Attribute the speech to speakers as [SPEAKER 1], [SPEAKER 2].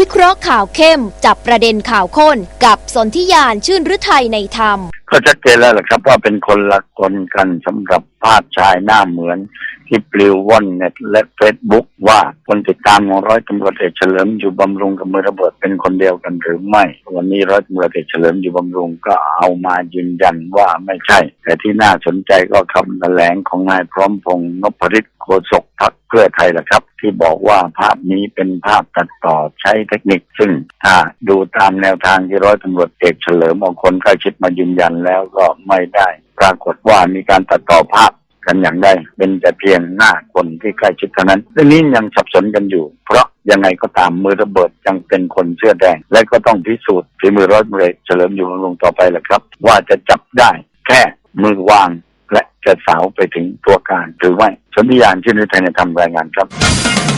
[SPEAKER 1] วิเคราะห์ข่าวเข้ม จับประเด็นข่าวข้น กับสนธิยานชื่นฤทัยในธรรม
[SPEAKER 2] ก็ชัดเจนแล้วแหละครับ ว่าเป็นคนละคนกันสำหรับภาพชายหน้าเหมือน ที่ปลิวว่อนเน็ตและเฟซบุ๊กว่าคนติดตามของร้อยตำรวจเอกเฉลิมอยู่บำรุงกับมือระเบิดเป็นคนเดียวกันหรือไม่ วันนี้ร้อยตำรวจเอกเฉลิมอยู่บำรุงก็เอามายืนยันว่าไม่ใช่ แต่ที่น่าสนใจก็คำแถลงของนายพร้อมพงษ์นพฤทธิ์โฆษกพรรคเพื่อไทยแหละครับ ที่บอกว่าภาพนี้เป็นภาพตัดต่อใช้เทคนิค ซึ่งถ้าดูตามแนวทางที่ร้อยตำรวจเอกเฉลิมเอาคนใกล้ชิดมายืนยันแล้วก็ไม่ได้ ปรากฏว่ามีการตัดต่อภาพกันอย่างใดเป็นแต่เพียงหน้าคนที่ใกล้ชิดเท่านั้นเรื่องนี้ยังสับสนกันอยู่ เพราะยังไงก็ตามมือระเบิดยังเป็นคนเสื้อแดง และก็ต้องพิสูจน์ฝีมือร้อยตำรเฉลิมอยู่บำรุงต่อไปแหละครับ ว่าจะจับได้แค่มือวางและจะสาวไปถึงตัวการหรือไม่สนธิยานชื่นิทยในทำรายงานครับ